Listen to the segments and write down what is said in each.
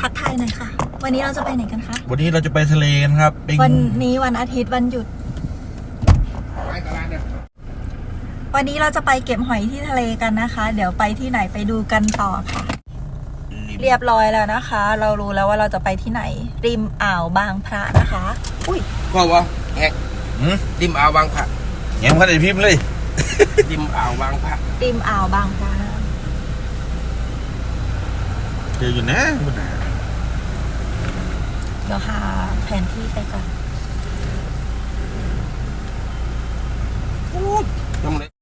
ทักทายหน่อยค่ะ วันนี้เราจะไปไหนกันคะ วันนี้เราจะไปทะเลกันครับไปวันนี้วันอาทิตย์วันหยุด วันนี้เราจะไปเก็บหอยที่ทะเลกันนะคะ เดี๋ยวไปที่ไหนไปดูกันต่อค่ะ เรียบร้อยแล้วนะคะ เรารู้แล้วว่าเราจะไปที่ไหน ริมอ่าวบางพระนะคะ อุ้ยก็วะแหกหืมริมอ่าวบางพระแง้มกันไอพิมพ์เลย ริมอ่าวบางพระริมอ่าวบางพระเจออยู่นะคุณนาเดี๋ยวหาแผนที่ไปก่อนตรงไหน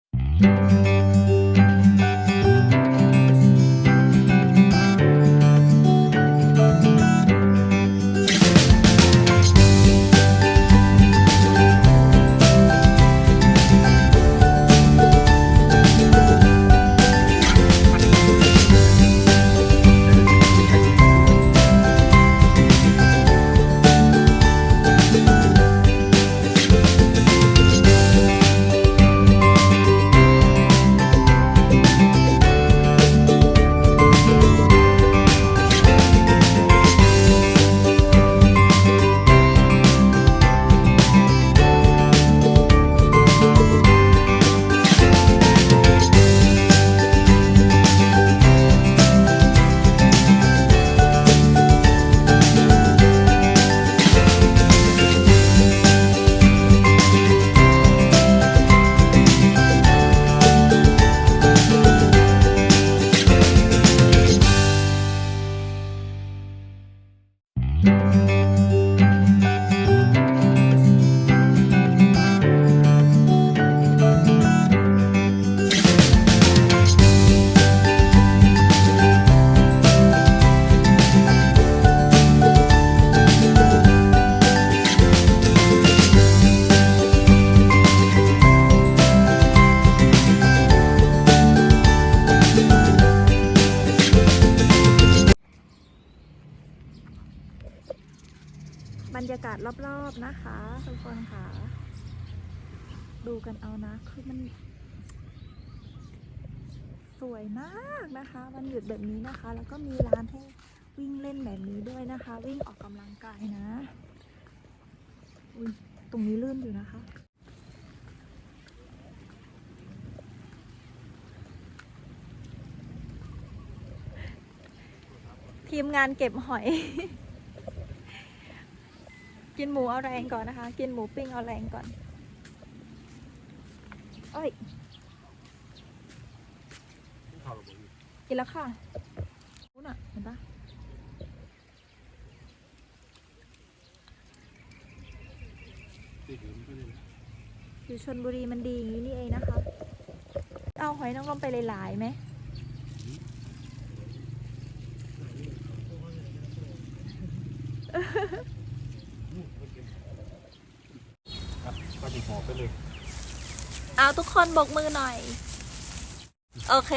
สวยมากนะคะ วันหยุดแบบนี้นะคะ แล้วก็มีร้านให้วิ่งเล่นแบบนี้ด้วยนะคะ วิ่งออกกำลังกายนะอุยตรงนี้ลื่นอยู่นะคะทีมงานเก็บหอย กินหมูเอาแรงก่อนนะคะ กินหมูปิ้งเอาแรงก่อนเอ้ย กินแล้วค่ะนู้นอะเห็นปะอยู่ชนบุรีมันดีอย่างนี้นี่เองนะคะ เอาหอยนางรมไปหลายๆไหมก็ติดหมอไปเลย เอาทุกคนบกมือหน่อย โอเค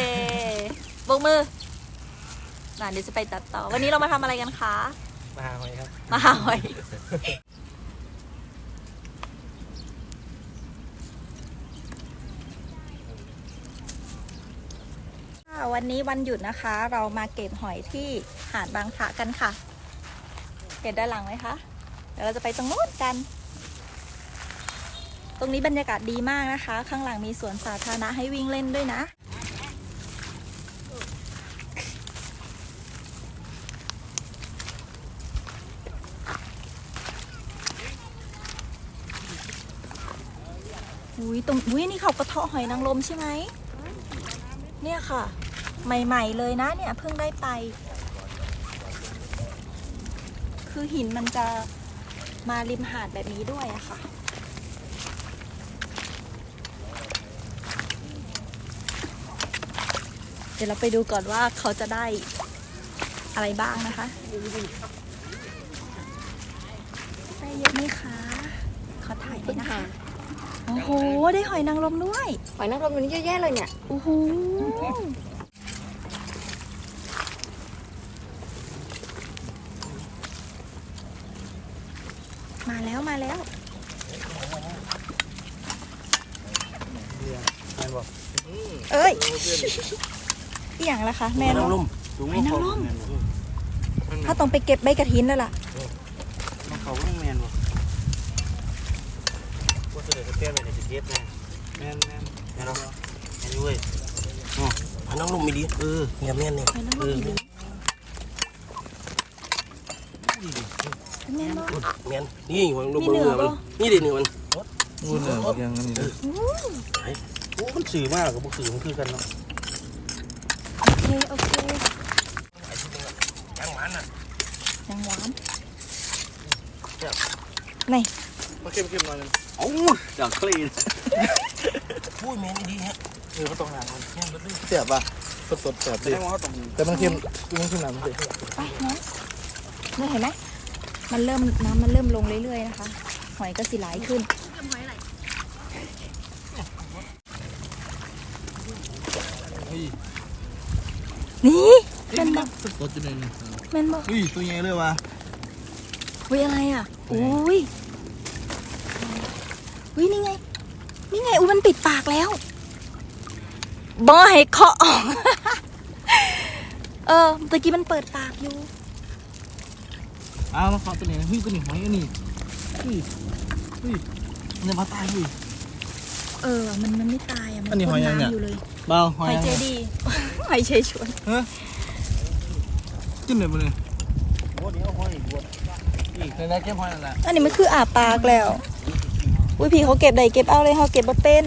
บกมือน่ะเดี๋ยวจะไปตัดต่อ วันนี้เรามาทำอะไรกันคะ มาหาหอยครับ มาหาหอย ค่ะวันนี้วันหยุดนะคะ เรามาเก็บหอยที่หาดบางพระกันค่ะ เห็นด้านหลังไหมคะ เดี๋ยวเราจะไปตรงโน้นกัน ตรงนี้บรรยากาศดีมากนะคะ ข้างหลังมีสวนสาธารณะให้วิ่งเล่นด้วยนะ อุ้ยตรงอุ้ยนี่เขากระเทาะหอยนางรมใช่ไหมเนี่ยค่ะ ใหม่ ๆ เลยนะเนี่ยเพิ่งได้ไป คือหินมันจะมาริมหาดแบบนี้ด้วยอะค่ะเดี๋ยวเราไปดูก่อนว่าเขาจะได้อะไรบ้างนะคะได้เยอะไหมคะ ขอถ่ายด้วยนะคะ โอ้โห ได้หอยนางรมด้วย หอยนางรมมันเยอะแยะเลยเนี่ย โอ้โห มาแล้วมาแล้ว เอ้ยอหย่างละคะแม่น้นองกลุ่มหอยนางรมถ้าต้องไปเก็บใบกระถินแล้วล่ะมันเขาต้องแมนวะ ว่าเสด็จเตี้ยไปในสิเก็บแม่แมนแมนแมนเนาะแมนด้วยอันน้องนุ่มมีดีเออเงียบแน่นนี่ไปน้ำมันดีแม่นบ่แม่นนี่หัวนุ่มมีเนื้อมันบ่นี่ดิเนื้อมันงูเหนือยังอันนี้เลยโอ้มันสื่อมากกับบุสื่อมันคือกันเนาะโอเคโอเคยังมันอะยังหวานไหนมาเข้มเข้มหน่อยนึง โอ้จากคลีนพูดแม่นดีฮะเออมันต้องหางมันแม่นเบิดเลยเสียบป่ะสดสดเสียบดิแต่มันเข้มมันเข้มหนามันสิไปน้องนี่เห็นไหมมันเริ่มน้ำมันเริ่มลงเรื่อยๆนะคะ หอยก็สิไหลขึ้นนี่เป็นบ่สดจะได้นี่เป็นบ่อุ้ยตัวใหญ่เลยว่ะอุ้ยอะไรอะอุ้ยอุ้ยนี่ไง นี่ไงอุ้ยมันปิดปากแล้วบอให้เคาะออก เออตะกี้มันเปิดปากอยู่อ้าวมาขอตัวนี้เฮ้ยตัวนี้หอยอันนี้เฮ้ยเฮ้ยเนี่ยมาตายเฮ้ย เออ มันมันไม่ตายอะ มัอันนี้หอยยังเนี่ยพ่ำอยู่เลยเบาหหออยยยังเจไงดี หอยเชยชวนกินเลยบ่เนี่ยโอ้เดี๋ยวหอยบวชนี่เคยได้เก็บหอยนั่นแหละอันนี้มันคืออาปากแล้ว อุ้ยพี่เขาเก็บได้เก็บเอาเลยเขาเก็บมาเป็น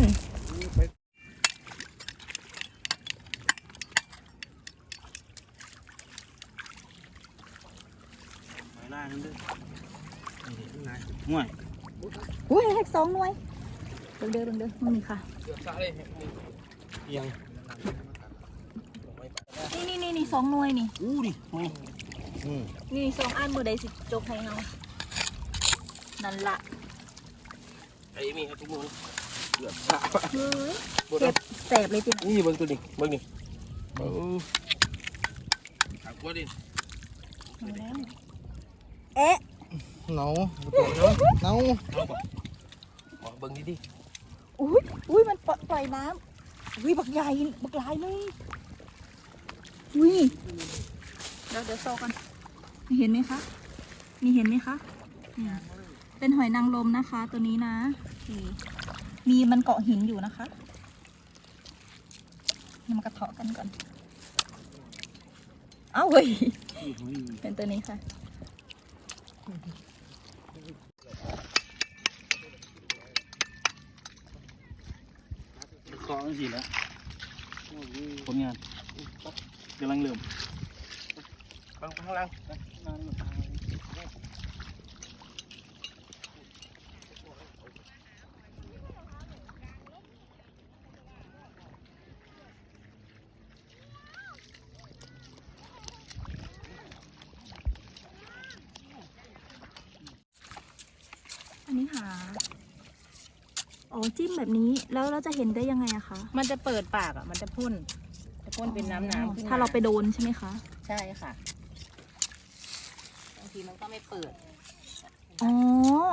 หอยล่างนั่นด้วยนี่ข้างใน ห่วยอุ้ยแค่สองหน่วยเดินเดินเดินเดินนี่ค่ะเกือบซะเลยเอียงนี่นี่นี่นี่สองหน่วยนี่อู้ดินี่อืมนี่สองอันมือใดสิจกให้เฮานั่นละไอ้มีครับทุกคนเกือบซะเฮ้ยบดเก็บแสบเลยจินี่เบิ่งตัวนี้เบิ่งนี่โอ้ถามกว่าดิเอาแล้วเอ๊ะ เนาเนาเนาเอาบ่อ๋อเบิ่งดีดิอุ้ยอุ้ยมันปล่อยปล่อยน้ำอุ้ยบักใหญ่บักหลายเลยอุ้ยเดี๋ยวเดี๋ยวโซกันเห็นไหมคะ มีเห็นไหมคะเนี่ยเป็นหอยนางรมนะคะ ตัวนี้นะนี่มีมันเกาะหินอยู่นะคะนี่มากระเทาะกันก่อน เอ้าเว้ยเป็นตัวนี้ค่ะ คอนี่สิแล้วผลงานกำลังเริ่มเบิ่งไปข้างล่างอันนี้หา อ๋อจิ้มแบบนี้แล้วเราจะเห็นได้ยังไงอะคะมันจะเปิดปากอะ มันจะพ่น จะพ่นเป็นน้ำน้ำขึ้นมถ้าเราไปโดนใช่ไหมคะใช่ค่ะ บางทีมันก็ไม่เปิด อ๋อ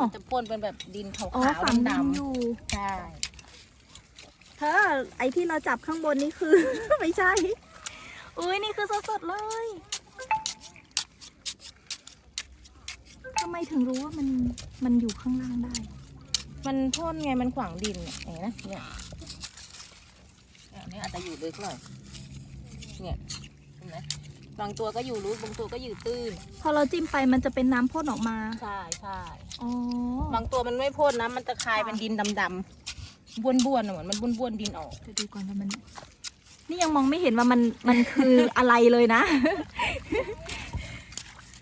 มันจะพ่นเป็นแบบดินขาวอ๋อๆฝังดินดำอยู่ ๆใช่ถ้าไอที่เราจับข้างบนนี่คือ ไม่ใช่ อุ้ยนี่คือสดๆเลยทำไมถึงรู้ว่ามันมันอยู่ข้างล่างได้ มันพ่นไงมันขวางดินเนี่ยเห็นไหมเนี่ยเนี่ยอันนี้อาจจะอยู่ลึกหน่อยเนี่ยเห็นไหมบางตัวก็อยู่ลึกบางตัวก็อยู่ตื้น พอเราจิ้มไปมันจะเป็นน้ำพ่นออกมาใช่ใช่อ๋อบางตัวมันไม่พ่นนะมันจะคายเป็นดินดำๆบ้วนๆอะเหมือนมันบ้วนๆดินออกจะดูก่อนว่ามัน นี่ยังมองไม่เห็นว่ามันมันคืออะไรเลยนะ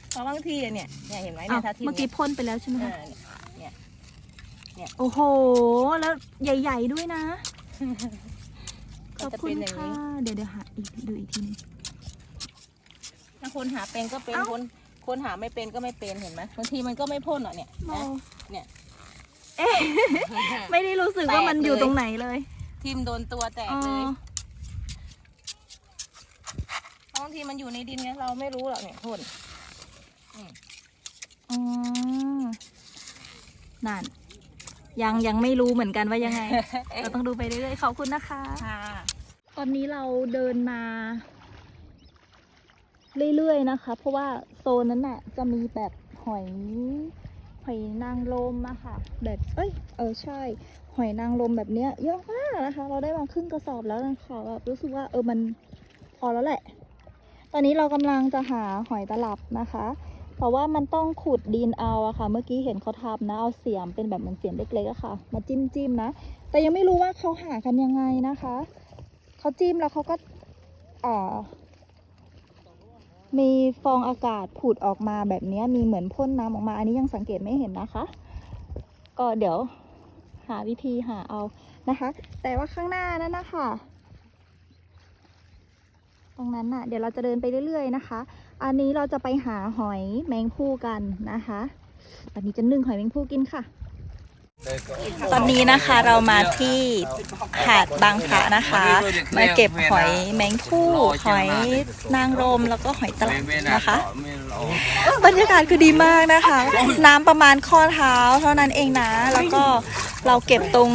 เพราะบางทีอะเนี่ยเนี่ยเห็นไหมอ้าเนี่วยถ้าทีเมื่อกี้เนี่ยพ่นไปแล้วใช่ไหมเอคะอเนี่ย เนี่ยโอ้โห แล้วใหญ่ ๆด้วยนะขมันอบจะคุเป็ณนอย่างค่ะนี้เดี๋ยวเดี๋ยวหาอีกดูอีกทีหนึงถ้าคนหาเป็นก็เป็นเอ้าคนคนหาไม่เป็นก็ไม่เป็นเห็นไหมบางทีมันก็ไม่พ่นหรอกเนี่ยมนะองเนี่ยเอ๊ะไม่ได้รู้สึกว่ามันอยู่ตรงไหนเลย ทิมโดนตัวแตกอ๋อเลยเพราะบางทีมันอยู่ในดินไงเราไม่รู้หรอกเนี่ยพ่นอ๋อนั่น ยังยังไม่รู้เหมือนกันว่ายังไง เราต้องดูไปเรื่อยๆขอบคุณนะคะค่ะตอนนี้เราเดินมา เรื่อยๆนะคะ เพราะว่าโซนนั้นน่ะ จะมีแบบหอยหอยนางรมอะค่ะ แบบเอ้ยเออใช่ หอยนางรมแบบเนี้ยเยอะมากนะคะ เราได้มาครึ่งกระสอบแล้วนะคะแบบรู้สึกว่าเออมันพอแล้วแหละ ตอนนี้เรากำลังจะหาหอยตลับนะคะ เพราะว่ามันต้องขุดดินเอาอะค่ะ เมื่อกี้เห็นเขาทำนะ เอาเสียมเป็นแบบเหมือนเสียมเล็กๆอะค่ะ มาจิ้มจิ้มๆนะ แต่ยังไม่รู้ว่าเขาหากันยังไงนะคะ เขาจิ้มแล้วเขาก็อ่ามีฟองอากาศผุดออกมาแบบนี้มีเหมือนพ่นน้ำออกมา อันนี้ยังสังเกตไม่เห็นนะคะ ก็เดี๋ยวหาวิธีหาเอานะคะ แต่ว่าข้างหน้านั่นนะคะ ตรงนั้นน่ะ เดี๋ยวเราจะเดินไปเรื่อยๆนะคะ อันนี้เราจะไปหาหอยแมงผู้กันนะคะตอนนี้จะนึ่งหอยแมงผู้กินค่ะ ตอนนี้นะคะเรามาที่หาดบางพระนะคะ มาเก็บหอยแมงผู้หอยนางรมแล้วก็หอยตลับนะคะ บรรยากาศคือดีมากนะคะ น้ำประมาณข้อเท้าเท่านั้นเองนะ แล้วก็เราเก็บตรง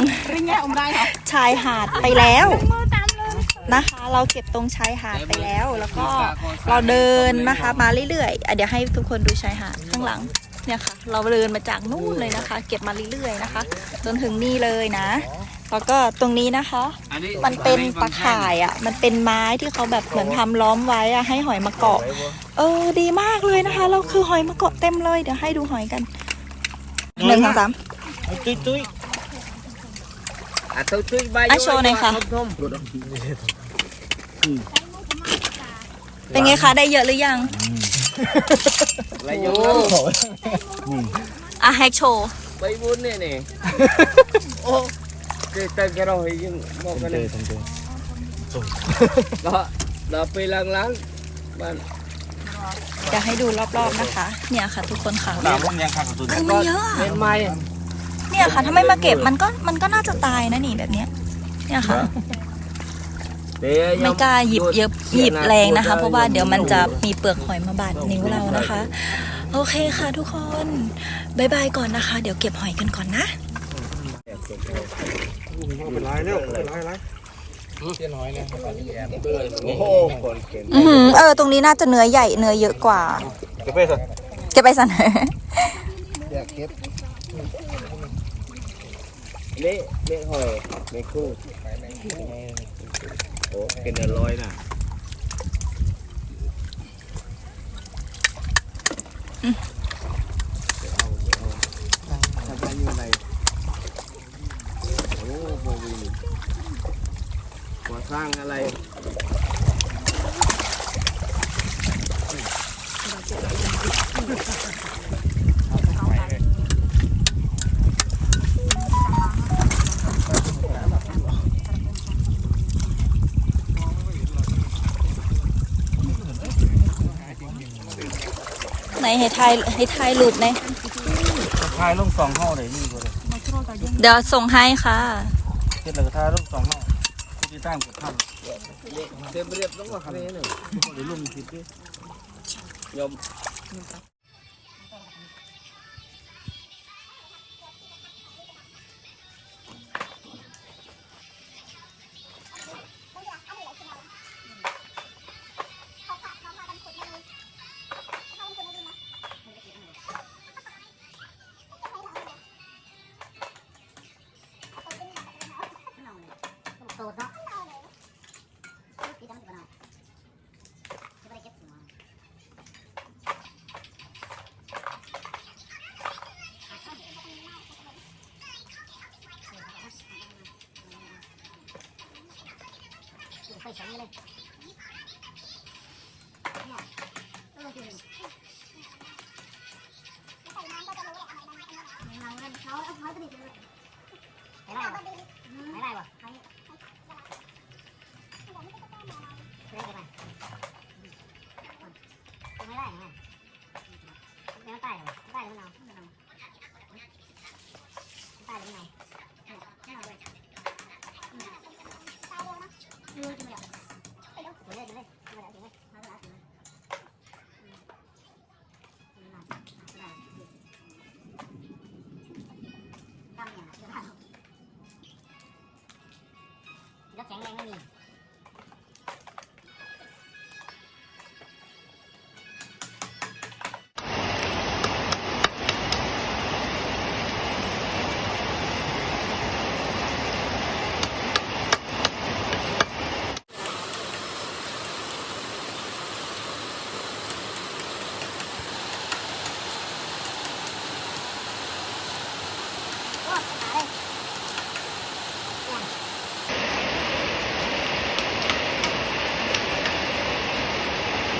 ชายหาดไปแล้ว นะคะ เราเก็บตรงชายหาดไปแล้ว แล้วก็เราเดินนะคะมาเรื่อยๆอะเดี๋ยวให้ทุกคนดูชายหาดข้างหลังเนี่ยค่ะ เราเดินมาจากนู่นเลยนะคะ เก็บมาเรื่อยๆนะคะ จนถึงนี่เลยนะแล้วก็ตรงนี้นะคะ มันเป็นตะข่ายอะ มันเป็นไม้ที่เขาแบบเหมือนทำล้อมไว้อะให้หอยมาเกาะ เออ ดีมากเลยนะคะ เราคือหอยมาเกาะเต็มเลย เดี๋ยวให้ดูหอยกันหนึ่งสองสามตุ้ยตุ้ย อะเต้าช่วยใบอะโชว์หน่อยค่ะทมเป็นไงคะ ได้เยอะหรือยังๆอะไรอย่างนั้นอะแฮกโชว์ใบบุญเนี่ยนี่โอ้เจ๊ตั้งแค่เราให้ยังบอกกันเลยแล้วเราไปล้างๆบ้านจะให้ดูรอบๆนะคะ เนี่ยค่ะทุกคนค่ะหนามมันยังขัดกับตัวคือมันเยอะเป็อะนไม้ เนี่ยค่ะถ้าไม่มาเก็บมันก็มันก็น่าจะตายนะนี่แบบเนี้ยเนี่ยค่ะเดี๋ยวไม่กล้าหยิบเยอะหยิบแรงนะคะ เพราะว่าเดี๋ยวมันจะมีเปลือกหอยมาบาดนิ้วเรานะคะ โอเคค่ะทุกคนบายบายก่อนนะคะ เดี๋ยวเก็บหอยกันก่อนนะเป็นไรแล้วเป็นไรไรโอ้โหคนเก่งอือหือเออตรงนี้น่าจะเนื้อใหญ่เนื้อเยอะกว่าจะไปสิเก็บไปสันเเละเละหอยเละคู่โอ้เป็นอร่อยนะทำอะไรอยู่ไหนโอ้โหวินก่อสร้างอะไร ไหน ให้ทายให้ทายรูปไหนทายลงสองห้อเลยนี่ก็เลยเดี๋ยวส่งให้ค่ะ เสร็จแล้วก็ทายลงสองห้อที่ตั้งกับข้าวเต็มเรียบต้องว่าอะไรเนี่ยหรือลุงสิบดิยม รถแข็งแร งไม่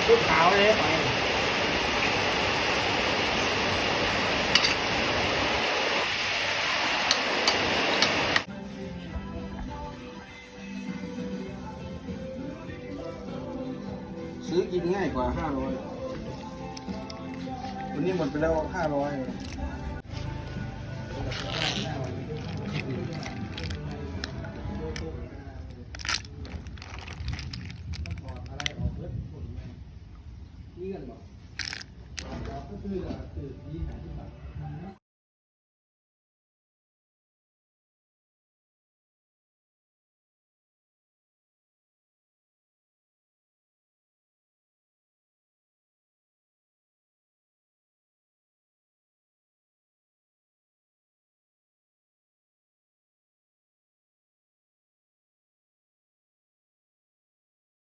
ลู嘞对的，对，你看，对吧？